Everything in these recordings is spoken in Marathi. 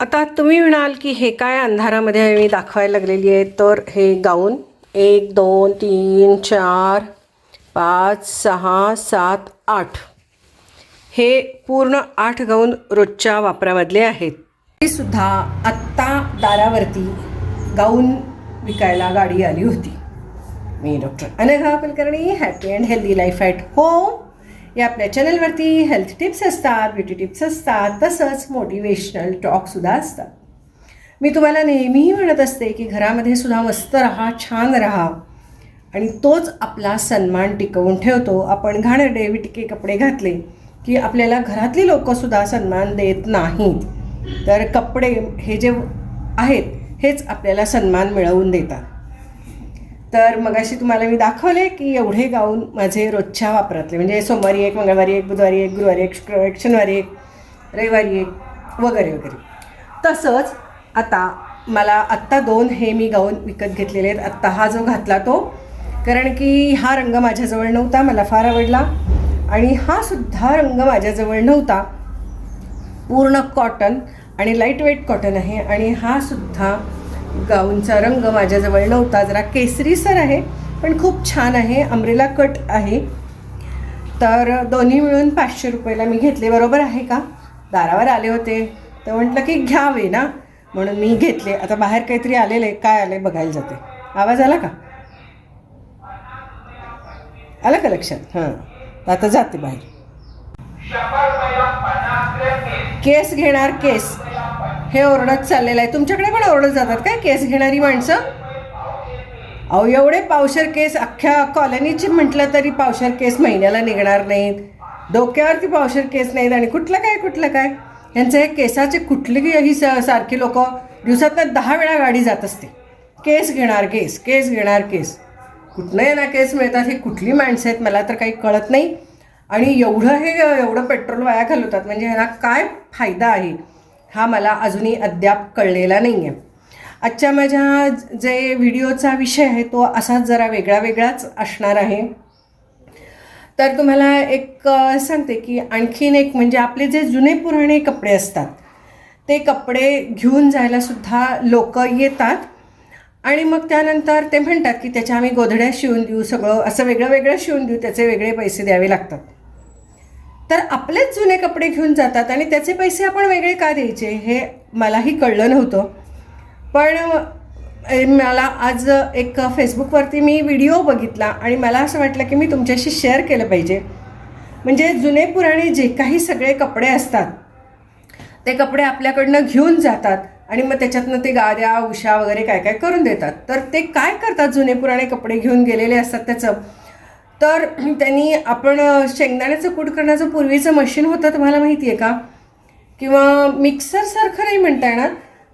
आता तुम्ही म्हणाल की हे काय अंधारामध्ये मी दाखवायला लागलेली आहे. तर हे गाऊन एक दोन तीन चार पाच सहा सात आठ. हे पूर्ण आठ गाऊन रोजच्या वापरामधले आहेत. ते सुद्धा आत्ता दारावरती गाऊन विकायला गाडी आली होती. मी doctor Anagha Kulkarni happy and healthy life at home. या आपल्या चॅनलवरती हेल्थ टिप्स असतात ब्युटी टिप्स असतात तसंच मोटिवेशनल टॉकसुद्धा असतात. मी तुम्हाला नेहमीही म्हणत असते की घरामध्ये सुद्धा मस्त राहा छान राहा. आणि तोच आपला सन्मान टिकवून ठेवतो. आपण घाणेरडे विटके कपडे घातले की आपल्याला घरातली लोकंसुद्धा सन्मान देत नाहीत. तर कपडे हे जे आहेत हेच आपल्याला सन्मान मिळवून देतात. तर मगाशी तुम्हाला मी दाखवले की एवढे गाऊन माझे रोजच्या वापरातले. म्हणजे सोमवारी एक मंगळवारी एक बुधवारी एक गुरुवारी एक शुक्रवारी एक शनिवारी एक रविवारी एक वगैरे वगैरे. तसंच आता मला आत्ता दोन हे मी गाऊन विकत घेतलेले आहेत. आत्ता हा जो घातला तो कारण की हा रंग माझ्याजवळ नव्हता मला फार आवडला. आणि हा सुद्धा रंग माझ्याजवळ नव्हता. पूर्ण कॉटन आणि लाइट वेट कॉटन आहे. आणि हा सुद्धा गाऊनचा रंग माझ्याजवळ नव्हता जरा केसरीसर आहे पण खूप छान आहे अमरेला कट आहे. तर दोन्ही मिळून पाचशे रुपयाला मी घेतले बरोबर आहे का? दारावर आले होते. तर म्हटलं की घ्यावे ना? म्हणून मी घेतले. आता बाहेर काहीतरी आलेलं आहे काय आलं बघायला जाते. आवाज आला का? आलं का लक्षात? हां. आता जाते बाहेर. केस घेणार केस. हे ओरडत चाललेलं आहे. तुमच्याकडे पण ओरडत जातात काय? केस घेणारी माणसं? अहो एवढे पावशर केस अख्ख्या कॉलनीची म्हटलं तरी पावशर केस महिन्याला निघणार नाहीत. डोक्यावरती पावशर केस नाहीत आणि कुठलं काय कुठलं काय? यांचं हे केसाचे कुठलीही स सारखी लोक दिवसातनं दहा वेळा गाडी जात असते. केस घेणार केस केस घेणार केस. कुठनं यांना केस मिळतात हे कुठली माणसं आहेत मला तर काही कळत नाही. आणि एवढं हे एवढं पेट्रोल वाया घालवतात म्हणजे ह्याला काय फायदा आहे? हा मला अजूनही अद्याप कळलेला नाही आहे आजच्या माझ्या जे व्हिडिओचा विषय आहे तो असाच जरा वेगळा वेगळाच असणार आहे. तर तुम्हाला एक सांगते की आणखीन एक म्हणजे आपले जे जुने पुराणे कपडे असतात ते कपडे घेऊन जायलासुद्धा लोक येतात. आणि मग त्यानंतर ते म्हणतात की त्याच्या आम्ही गोधड्या शिवून देऊ सगळं असं वेगळं वेगळं शिवून देऊ त्याचे वेगळे पैसे द्यावे लागतात. तर आपलेच जुने कपडे घेऊन जातात आणि त्याचे पैसे आपण वेगळे का द्यायचे हे मलाही कळलं नव्हतं. पण मला आज एक फेसबुकवरती मी व्हिडिओ बघितला आणि मला असं वाटलं की मी तुमच्याशी शेअर केलं पाहिजे. म्हणजे जुने पुराणे जे काही सगळे कपडे असतात ते कपडे आपल्याकडनं घेऊन जातात आणि मग त्याच्यातनं ते गाद्या उशा वगैरे काय काय करून देतात. तर ते काय करतात जुने पुराणे कपडे घेऊन गेलेले असतात त्याचं? तर त्यांनी आपण शेंगदाण्याचं कूट करण्याचं पूर्वीचं मशीन होतं तुम्हाला माहिती आहे का? किंवा मिक्सरसारखं नाही म्हणता येणार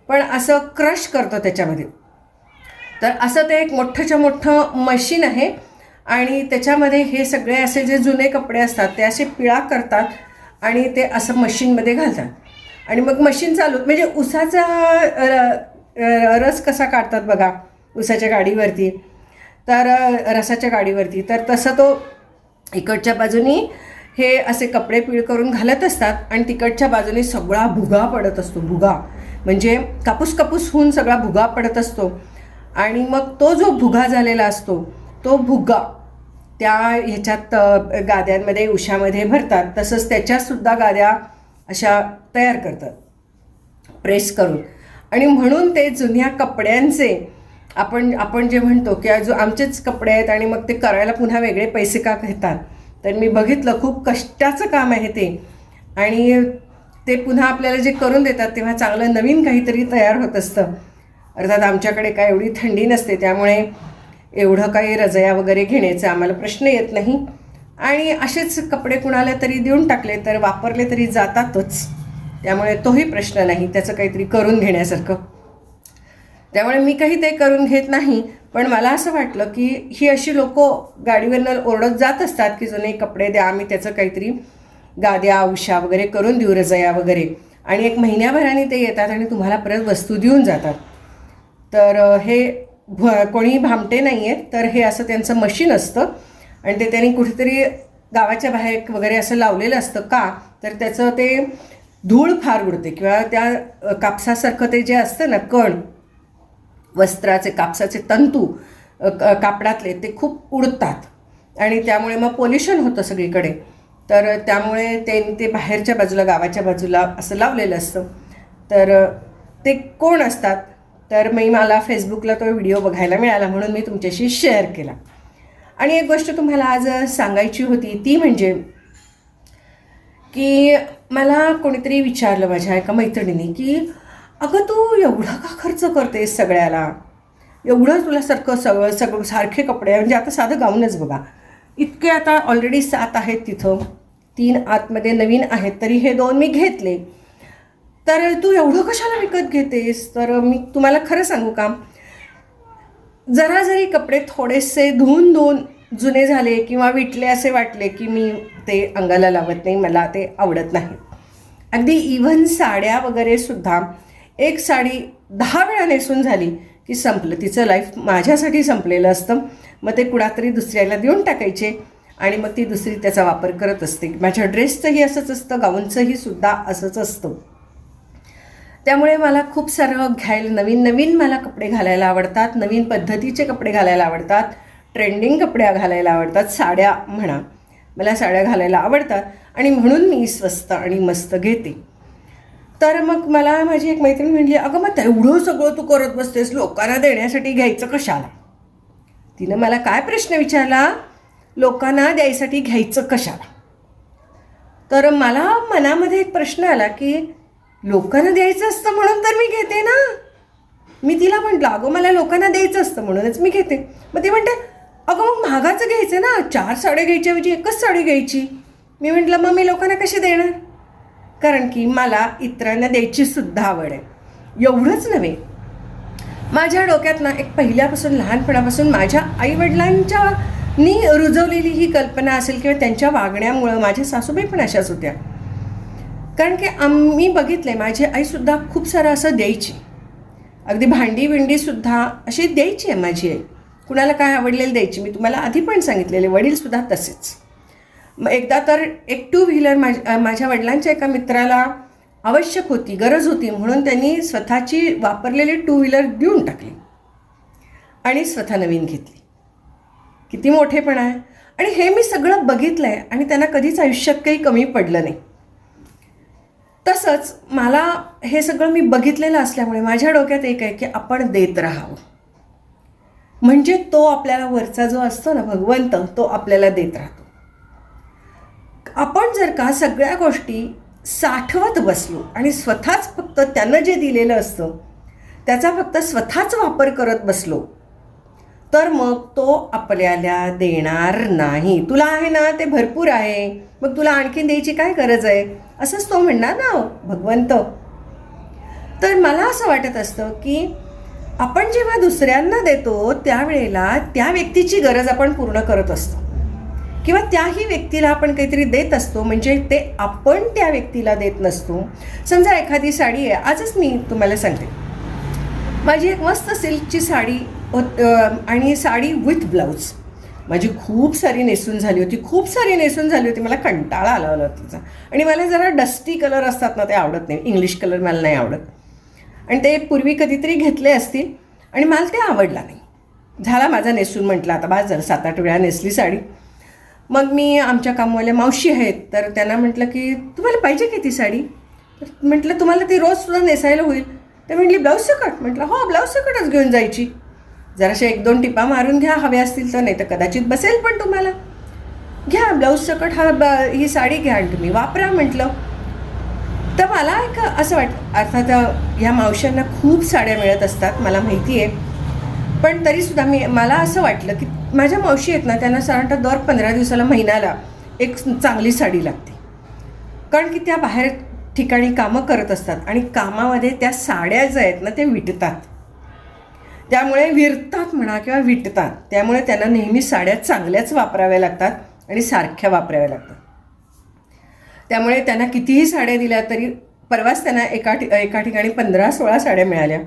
पण असं क्रश करतं त्याच्यामध्ये. तर असं ते एक मोठंच्या मोठं मशीन आहे. आणि त्याच्यामध्ये हे सगळे असे जे जुने कपडे असतात ते असे पिळा करतात आणि ते असं मशीनमध्ये घालतात. आणि मग मशीन चालू म्हणजे उसाचा र- र- रस कसा काढतात बघा उसाच्या गाडीवरती. तर रसाच्या गाडीवरती. तर तसं तो इकडच्या बाजूनी हे असे कपडे पीळ करून घालत असतात आणि तिकडच्या बाजूने सगळा भुगा पडत असतो भुगा. म्हणजे कापूस कापूस होऊन सगळा भुगा पडत असतो. आणि मग तो जो भुगा झालेला असतो तो भुगा त्या ह्याच्यात गाद्यांमध्ये उशामध्ये भरतात. तसंच त्याच्यातसुद्धा गाद्या अशा तयार करतात. प्रेस करून. आणि म्हणून ते जुन्या कपड्यांचे आपण आपण जे म्हणतो की जो आमचेच कपडे आहेत आणि मग ते करायला पुन्हा वेगळे पैसे का घेतात? तर मी बघितलं खूप कष्टाचं काम आहे ते. आणि ते पुन्हा आपल्याला जे करून देतात तेव्हा चांगलं नवीन काहीतरी तयार होत असतं. अर्थात आमच्याकडे काय एवढी थंडी नसते त्यामुळे एवढं काही रजया वगैरे घेण्याचा आम्हाला प्रश्न येत नाही. आणि असेच कपडे कुणाला तरी देऊन टाकले तर वापरले तरी जातातच. त्यामुळे तोही प्रश्न नाही त्याचं काहीतरी करून घेण्यासारखं. त्यामुळे मी काही ते करून घेत नाही. पण मला असं वाटलं की ही अशी लोक गाडीवरनं ओरडत जात असतात की जुने कपडे द्या आम्ही त्याचं काहीतरी गाद्या उशा वगैरे करून देऊ रजया वगैरे. आणि एक महिन्याभराने ते येतात आणि तुम्हाला परत वस्तू देऊन जातात. तर हे भ कोणी भामटे नाही आहेत तर हे असं त्यांचं मशीन असतं. आणि ते त्यांनी कुठेतरी गावाच्या बाहेर वगैरे असं लावलेलं असतं का तर त्याचं ते धूळ फार उडते किंवा त्या कापसासारखं ते जे असतं ना कण वस्त्राचे कापसाचे तंतू क- कापडातले ते खूप उडतात. आणि त्यामुळे मग पोल्युशन होतं सगळीकडे. तर त्यामुळे ते ते बाहेरच्या बाजूला गावाच्या बाजूला असं लावलेलं असतं. तर ते कोण असतात? तर मी मला फेसबुकला तो व्हिडिओ बघायला मिळाला म्हणून मी तुमच्याशी शेअर केला. आणि एक गोष्ट तुम्हाला आज सांगायची होती ती म्हणजे की मला कोणीतरी विचारलं माझ्या एका मैत्रिणीने की अगं तू एवढा का खर्च करतेस सगळ्याला? एवढं तुला सारखं सगळं सगळं सारखे कपडे म्हणजे आता साधं गाऊनच बघा. इतके आता ऑलरेडी सात आहेत तिथं. तीन आतमध्ये नवीन आहेत तरी हे दोन मी घेतले. तर तू एवढं कशाला विकत घेतेस? तर मी तुम्हाला खरं सांगू का? जरा जरी कपडे थोडेसे धुवून धुवून जुने झाले किंवा विटले असे वाटले की मी ते अंगाला लावत नाही मला ते आवडत नाही. अगदी इव्हन साड्या वगैरे सुद्धा एक साडी दहा वेळा नेसून झाली की संपलं. तिचं लाईफ माझ्यासाठी संपलेलं असतं. मग ते कुणातरी दुसऱ्याला देऊन टाकायचे आणि मग ती दुसरी त्याचा वापर करत असते. माझ्या ड्रेसचंही असंच असतं गाऊनचंही सुद्धा असंच असतं. त्यामुळे मला खूप सारं घ्यायला नवीन नवीन मला कपडे घालायला आवडतात नवीन पद्धतीचे कपडे घालायला आवडतात ट्रेंडिंग कपडे घालायला आवडतात साड्या म्हणा. मला साड्या घालायला आवडतात आणि म्हणून मी स्वस्त आणि मस्त घेते. तर मग मला माझी एक मैत्रीण म्हणली अगं मग तेवढं सगळं तू करत बसतेस लोकांना देण्यासाठी घ्यायचं कशाला? तिनं मला काय प्रश्न विचारला? लोकांना द्यायसाठी घ्यायचं कशाला? तर मला मनामध्ये एक प्रश्न आला की लोकांना द्यायचं असतं म्हणून तर मी घेते ना? मी तिला म्हटलं अगं मला लोकांना द्यायचं असतं म्हणूनच मी घेते. मग ती म्हणते अगं मग महागाचं घ्यायचं ना? चार साड्या घ्यायच्या ऐवजी एकच साडी घ्यायची. मी म्हटलं मग मी लोकांना कशी देणार? कारण की मला इतरांना द्यायची सुद्धा आवड आहे. एवढंच नव्हे. माझ्या डोक्यात ना एक पहिल्यापासून लहानपणापासून माझ्या आईवडिलांच्या नी रुजवलेली ही कल्पना असेल किंवा त्यांच्या वागण्यामुळं माझ्या सासूबाई पण अशाच होत्या. कारण की आम्ही बघितले माझी आईसुद्धा खूप सारं असं द्यायची. अगदी भांडी विंडीसुद्धा अशी द्यायची आहे माझी आई. कुणाला काय आवडलेलं द्यायची? मी तुम्हाला आधी पण सांगितलेले वडीलसुद्धा तसेच. मग एकदा तर एक टू व्हीलर माझ माझ्या वडिलांच्या एका मित्राला आवश्यक होती गरज होती म्हणून त्यांनी स्वतःची वापरलेली टू व्हीलर देऊन टाकली. आणि स्वतः नवीन घेतली. किती मोठेपणा आहे. आणि हे मी सगळं बघितलं आहे आणि त्यांना कधीच आयुष्यात काही कमी पडलं नाही. तसंच मला हे सगळं मी बघितलेलं असल्यामुळे माझ्या डोक्यात एक आहे की आपण देत राहावं. म्हणजे तो आपल्याला वरचा जो असतो ना भगवंत तो आपल्याला देत राहतो. आपण जर का सगळ्या गोष्टी साठवत बसलो आणि स्वतःच फक्त त्यानं जे दिलेलं असतं त्याचा फक्त स्वतःच वापर करत बसलो तर मग तो आपल्याला देणार नाही. तुला आहे ना ते भरपूर आहे. मग तुला आणखीन द्यायची काय गरज आहे? असंच तो म्हणणार ना भगवंत. तर मला असं वाटत असतं की आपण जेव्हा दुसऱ्यांना देतो त्यावेळेला त्या व्यक्तीची गरज आपण पूर्ण करत असतो. किंवा त्याही व्यक्तीला आपण काहीतरी देत असतो म्हणजे ते आपण त्या व्यक्तीला देत नसतो. समजा एखादी साडी आहे आजच मी तुम्हाला सांगते. माझी एक मस्त सिल्कची साडी होत आणि साडी विथ ब्लाऊज माझी खूप सारी नेसून झाली होती खूप सारी नेसून झाली होती मला कंटाळा आला होता तिचा. आणि मला जरा डस्टी कलर असतात ना ते आवडत नाही. इंग्लिश कलर मला नाही आवडत. आणि ते पूर्वी कधीतरी घेतले असतील आणि मला ते आवडला नाही. झाला माझा नेसून म्हटलं आता बाजार सात आठ वेळा नेसली साडी. मग मी आमच्या कामवाल्या मावशी आहेत तर त्यांना म्हटलं की तुम्हाला पाहिजे की ती साडी? तर म्हटलं तुम्हाला ती रोज सुद्धा नेसायला होईल. तर म्हटली ब्लाऊज सकट. म्हटलं हो ब्लाऊज सकटच घेऊन जायची. जराशा एक दोन टिपा मारून घ्या हव्या असतील तर नाही तर कदाचित बसेल पण तुम्हाला. घ्या ब्लाऊज सकट हा ब ही साडी घ्या आणि तुम्ही वापरा म्हटलं. तर मला एक असं वाटतं अर्थात ह्या मावशांना खूप साड्या मिळत असतात मला माहिती आहे पण तरीसुद्धा मी मला असं वाटलं की माझ्या मावशी आहेत ना त्यांना साधारणतः दर पंधरा दिवसाला महिन्याला एक चांगली साडी लागते. कारण की त्या बाहेर ठिकाणी कामं करत असतात आणि कामामध्ये त्या साड्या ज्या आहेत ना त्या विटतात. त्यामुळे विरतात म्हणा किंवा विटतात त्यामुळे त्यांना नेहमी साड्या चांगल्याच वापराव्या लागतात आणि सारख्या वापराव्या लागतात. त्यामुळे त्यांना कितीही साड्या दिल्या तरी परवाच त्यांना एका ठि एका ठिकाणी पंधरा सोळा साड्या मिळाल्या.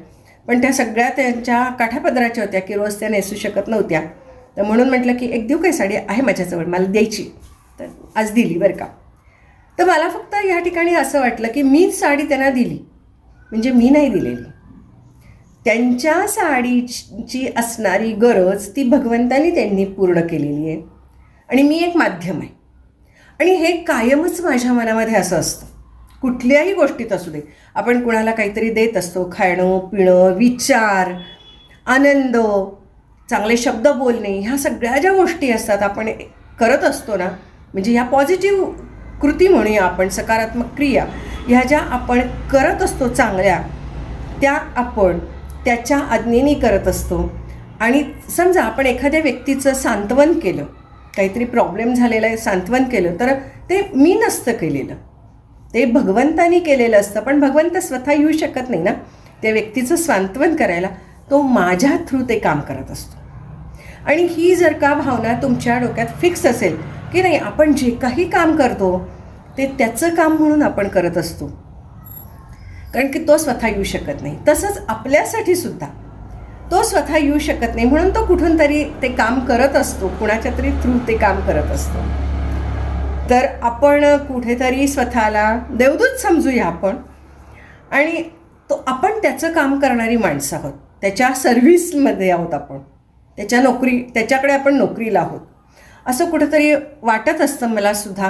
पण त्या सगळ्या त्यांच्या काठापदराच्या होत्या की रोज त्या नेसू शकत नव्हत्या. तर म्हणून म्हटलं की एक देऊ काय साडी आहे माझ्याजवळ मला द्यायची. तर आज दिली बरं का. तर मला फक्त या ठिकाणी असं वाटलं की मीच साडी त्यांना दिली. म्हणजे मी नाही दिलेली. त्यांच्या साडीची असणारी गरज ती भगवंतानी त्यांनी पूर्ण केलेली आहे. आणि मी एक माध्यम आहे. आणि हे कायमच माझ्या मनामध्ये असं असतं. कुठल्याही गोष्टीत असू दे. आपण कुणाला काहीतरी देत असतो खाणं पिणं विचार आनंद चांगले शब्द बोलणे ह्या सगळ्या ज्या गोष्टी असतात आपण करत असतो ना म्हणजे ह्या पॉझिटिव्ह कृती म्हणूया आपण सकारात्मक क्रिया ह्या ज्या आपण करत असतो चांगल्या त्या आपण त्याच्या आज्ञेने करत असतो. आणि समजा आपण एखाद्या व्यक्तीचं सांत्वन केलं काहीतरी प्रॉब्लेम झालेला आहे सांत्वन केलं तर ते मी नसतं केलेलं. ते भगवंतानी केलेलं असतं. पण भगवंत स्वतः येऊ शकत नाही ना. त्या व्यक्तीचं सांत्वन करायला तो माझ्या थ्रू ते काम करत असतो. आणि ही जर का भावना तुमच्या डोक्यात फिक्स असेल की नाही आपण जे काही काम करतो ते त्याचं काम म्हणून आपण करत असतो. कारण की तो स्वतः येऊ शकत नाही. तसंच आपल्यासाठी सुद्धा. तो स्वतः येऊ शकत नाही. म्हणून तो कुठून तरी ते काम करत असतो. कुणाच्या तरी थ्रू ते काम करत असतो. तर आपण कुठेतरी स्वतःला देवदूत समजूया आपण. आणि तो आपण त्याचं काम करणारी माणसं आहोत. त्याच्या सर्व्हिसमध्ये आहोत आपण. त्याच्या नोकरी त्याच्याकडे आपण नोकरीला आहोत. असं कुठंतरी वाटत असतं मला सुद्धा.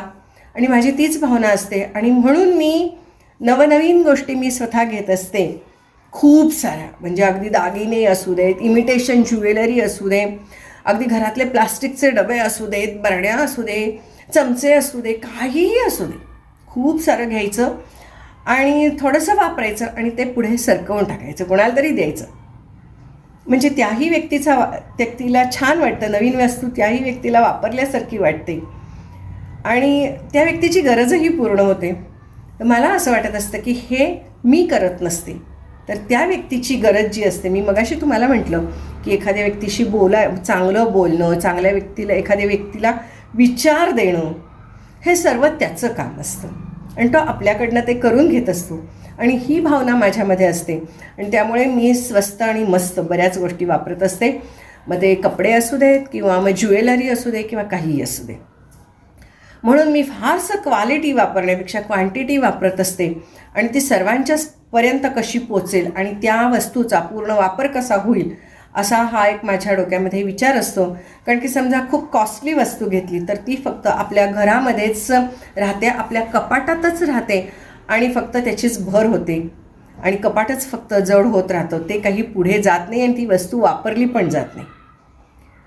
आणि माझी तीच भावना असते. आणि म्हणून मी नवनवीन गोष्टी मी स्वतः घेत असते. खूप साऱ्या. म्हणजे अगदी दागिने असू देत इमिटेशन ज्वेलरी असू दे अगदी घरातले प्लास्टिकचे डबे असू देत बरण्या असू दे चमचे असू दे काहीही असू दे खूप सारं घ्यायचं आणि थोडंसं वापरायचं आणि ते पुढे सरकवून टाकायचं कोणाला तरी द्यायचं. म्हणजे त्याही व्यक्तीचा वा व्यक्तीला छान वाटतं नवीन वस्तू त्याही व्यक्तीला वापरल्यासारखी वाटते. आणि त्या व्यक्तीची गरजही पूर्ण होते. तर मला असं वाटत असतं की हे मी करत नसते. तर त्या व्यक्तीची गरज जी असते मी मगाशी तुम्हाला म्हटलं की एखाद्या व्यक्तीशी बोला चांगलं बोलणं चांगल्या व्यक्तीला एखाद्या व्यक्तीला विचार देणं हे सर्व त्याचं काम असतं. आणि तो आपल्याकडनं ते करून घेत असतो. आणि ही भावना माझ्यामध्ये असते. आणि त्यामुळे मी स्वस्त आणि मस्त बऱ्याच गोष्टी वापरत असते. मग ते कपडे असू देत किंवा मग ज्वेलरी असू दे किंवा काहीही असू दे. म्हणून मी फारसं क्वालिटी वापरण्यापेक्षा क्वांटिटी वापरत असते. आणि ती सर्वांच्याच पर्यंत कशी पोचेल आणि त्या वस्तूचा पूर्ण वापर कसा होईल असा हा एक माझ्या डोक्यामध्ये विचार असतो. कारण की समजा खूप कॉस्टली वस्तू घेतली तर ती फक्त आपल्या घरामध्येच राहते आपल्या कपाटातच राहते आणि फक्त त्याचीच भर होते. आणि कपाटच फक्त जड होत राहतं. ते काही पुढे जात नाही आणि ती वस्तू वापरली पण जात नाही.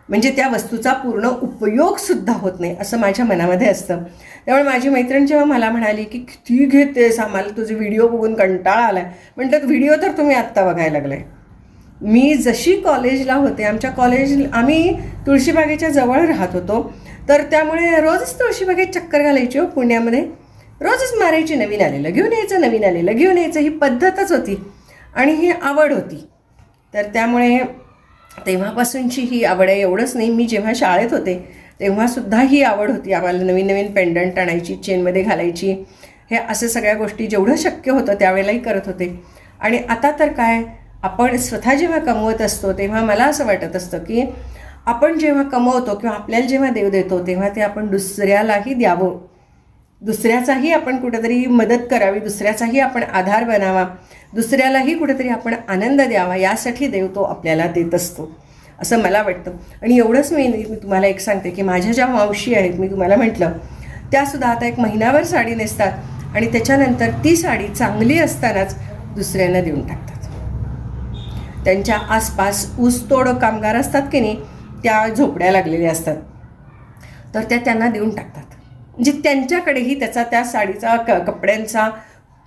म्हणजे त्या वस्तूचा पूर्ण उपयोगसुद्धा होत नाही असं माझ्या मनामध्ये असतं. त्यामुळे माझी मैत्रीण जेव्हा मला म्हणाली की किती घेतेस आम्हाला तुझे व्हिडिओ बघून कंटाळा आला आहे म्हटलं व्हिडिओ तर तुम्ही आत्ता बघायला लागलाय. मी जशी कॉलेजला होते आमच्या कॉलेज आम्ही तुळशीबागेच्या जवळ राहत होतो. तर त्यामुळे रोजच तुळशीबागेत चक्कर घालायची हो पुण्यामध्ये. रोजच मारायची नवीन आलेलं घेऊन यायचं नवीन आलेलं घेऊन यायचं ही पद्धतच होती. आणि ही आवड होती. तर त्यामुळे तेव्हापासूनची ही आवड आहे एवढंच नाही. मी जेव्हा शाळेत होते तेव्हासुद्धा ही आवड होती. आम्हाला नवीन नवीन पेंडंट आणायची चेनमध्ये घालायची. हे असं सगळ्या गोष्टी जेवढं शक्य होतं त्यावेळेलाही करत होते. आणि आता तर काय? आपण स्वतः जेव्हा कमवत असतो तेव्हा मला असं वाटत असतं की आपण जेव्हा कमवतो किंवा आपल्याला जेव्हा देव देतो तेव्हा ते आपण दुसऱ्यालाही द्यावं. दुसऱ्याचाही आपण कुठेतरी मदत करावी दुसऱ्याचाही आपण आधार बनावा दुसऱ्यालाही कुठेतरी आपण आनंद द्यावा यासाठी देव तो आपल्याला देत असतो असं मला वाटतं. आणि एवढंच मी मी तुम्हाला एक सांगते की माझ्या ज्या मावशी आहेत मी तुम्हाला म्हटलं त्यासुद्धा आता एक महिनाभर साडी नेसतात आणि त्याच्यानंतर ती साडी चांगली असतानाच दुसऱ्यांना देऊन टाकतात. त्यांच्या आसपास ऊसतोड कामगार असतात की नाही त्या झोपड्या लागलेल्या असतात. तर त्या त्यांना देऊन टाकतात. म्हणजे त्यांच्याकडेही त्याचा त्या साडीचा क कपड्यांचा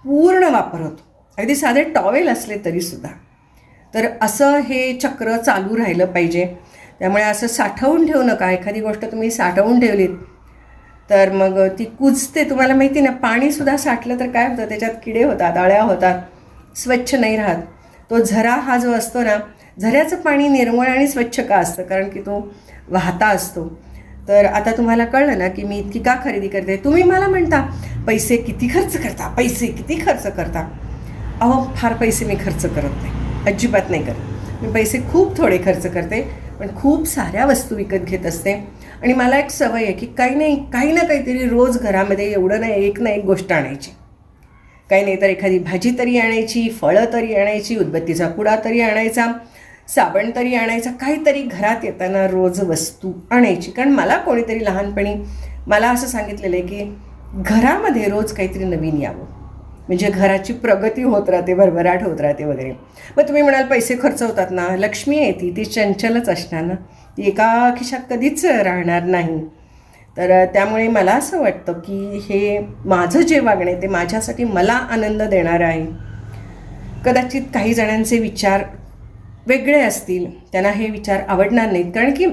पूर्ण वापर होतो. अगदी साधे टॉवेल असले तरीसुद्धा तर असं हे चक्र चालू राहिलं पाहिजे. त्यामुळे असं साठवून ठेवू नका. एखादी गोष्ट तुम्ही साठवून ठेवलीत तर मग ती कुजते तुम्हाला माहिती ना. पाणीसुद्धा साठलं तर काय होतं? त्याच्यात किडे होतात आळ्या होतात स्वच्छ नाही राहत. तो झरा हा जो असतो ना झऱ्याचं पाणी निर्मळ आणि स्वच्छ का असतं? कारण की तो वाहता असतो. तर आता तुम्हाला कळलं ना की मी इतकी का खरेदी करते? तुम्ही मला म्हणता पैसे किती खर्च करता? पैसे किती खर्च करता? अहो फार पैसे मी खर्च करत नाही. अजिबात नाही करत. मी पैसे खूप थोडे खर्च करते पण खूप साऱ्या वस्तू विकत घेत असते. आणि मला एक सवय आहे की काही नाही काही ना काहीतरी रोज घरामध्ये एवढं नाही एक ना एक गोष्ट आणायची. काही नाही तर एखादी भाजी तरी आणायची फळं तरी आणायची उदबत्तीचा पुडा तरी आणायचा साबण तरी आणायचा काहीतरी घरात येताना रोज वस्तू आणायची. कारण मला कोणीतरी लहानपणी मला असं सांगितलेलं आहे की घरामध्ये रोज काहीतरी नवीन यावं. म्हणजे घराची प्रगती होत राहते भरभराट होत राहते वगैरे. मग तुम्ही म्हणाल पैसे खर्च होतात ना लक्ष्मी आहे ती ती चंचलच असणार ना. ती एका खिशात कधीच राहणार नाही. तर त्यामुळे मला असं वाटतं की हे माझं जे वागणं आहे ते माझ्यासाठी मला आनंद देणारं आहे. कदाचित काही जणांचे विचार वेगळे असतील त्यांना हे विचार आवडणार नाहीत. कारण की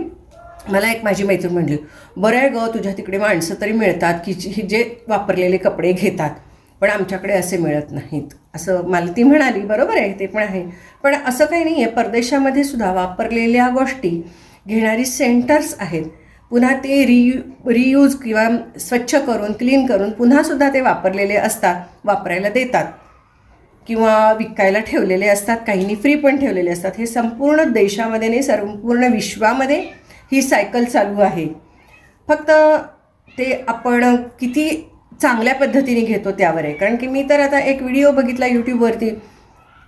मला एक माझी मैत्रीण म्हणली बरं आहे गं तुझ्या तिकडे माणसं तरी मिळतात की जी जे वापरलेले कपडे घेतात पण आमच्याकडे असे मिळत नाहीत. असं मला ती म्हणाली बरोबर आहे ते पण आहे. पण असं काही नाही आहे परदेशामध्ये सुद्धा वापरलेल्या गोष्टी घेणारी सेंटर्स आहेत. पुन्हा ते रियू रियूज किंवा स्वच्छ करून क्लीन करून पुन्हासुद्धा ते वापरलेले असतात वापरायला देतात. किंवा विकायला ठेवलेले असतात काहींनी फ्री पण ठेवलेले असतात. हे संपूर्ण देशामध्ये नाही संपूर्ण विश्वामध्ये ही सायकल चालू आहे. फक्त ते आपण किती चांगल्या पद्धतीने घेतो त्यावर आहे. कारण की मी तर आता एक व्हिडिओ बघितला यूट्यूबवरती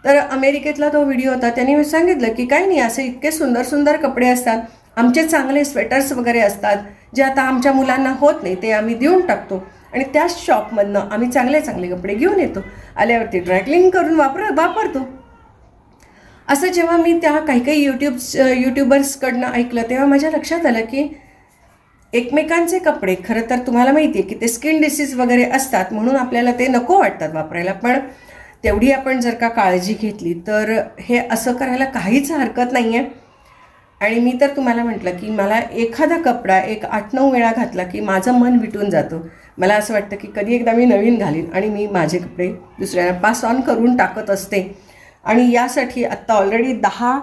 तर अमेरिकेतला तो व्हिडिओ होता. त्यांनी सांगितलं की काही नाही असे इतके सुंदर सुंदर कपडे असतात. आमचे चांगले स्वेटर्स वगैरे असतात जे आता आमच्या मुलांना होत नाही ते आम्ही देऊन टाकतो. आणि त्याच शॉपमधनं आम्ही चांगले चांगले कपडे घेऊन येतो. आल्यावरती ड्रायक्लिंग करून वापर वापरतो. असं जेव्हा मी त्या काही काही यूट्यूब यूट्यूबर्सकडनं ऐकलं तेव्हा माझ्या लक्षात आलं की एकमेकांचे कपडे खरं तर तुम्हाला माहिती आहे की ते स्किन डिसीज वगैरे असतात म्हणून आपल्याला ते नको वाटतात वापरायला. पण तेवढी आपण जर का काळजी घेतली तर हे असं करायला काहीच हरकत नाही आहे आणि मी तर तुम्हाला म्हटलं की मला एखादा कपडा एक आठ नऊ वेळा घातला की माझं मन विटून जातं. मला असं वाटतं की कधी एकदा मी नवीन घालीन आणि मी माझे कपडे दुसऱ्यांना पास ऑन करून टाकत असते. आणि यासाठी आत्ता ऑलरेडी दहा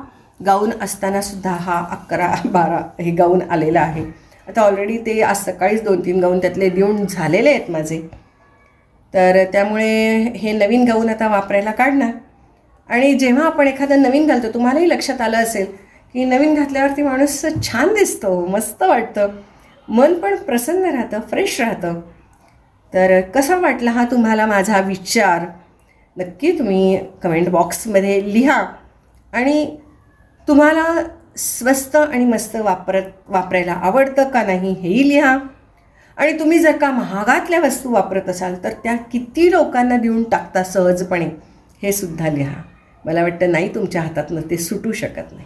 गाऊन असतानासुद्धा हा अकरा बारा हे गाऊन आलेला आहे. आता ऑलरेडी ते आज सकाळीच दोन तीन गाऊन त्यातले देऊन झालेले आहेत माझे. तर त्यामुळे हे नवीन गाऊन आता वापरायला काढणार. आणि जेव्हा आपण एखादं नवीन घालतो तुम्हालाही लक्षात आलं असेल की नवीन घातल्यावरती माणूस छान दिसतो मस्त वाटतं. मन पण प्रसन्न राहतं फ्रेश राहतं. तर कसा वाटला हा तुम्हाला माझा विचार? नक्की तुम्ही कमेंट बॉक्समध्ये लिहा. आणि तुम्हाला स्वस्त आणि मस्त वापरत वापरायला आवडतं का नाही हेही लिहा. आणि तुम्ही जर का महागातल्या वस्तू वापरत असाल तर त्या किती लोकांना देऊन टाकता सहजपणे हे सुद्धा लिहा. मला वाटतं नाही तुमच्या हातातनं ते सुटू शकत नाही.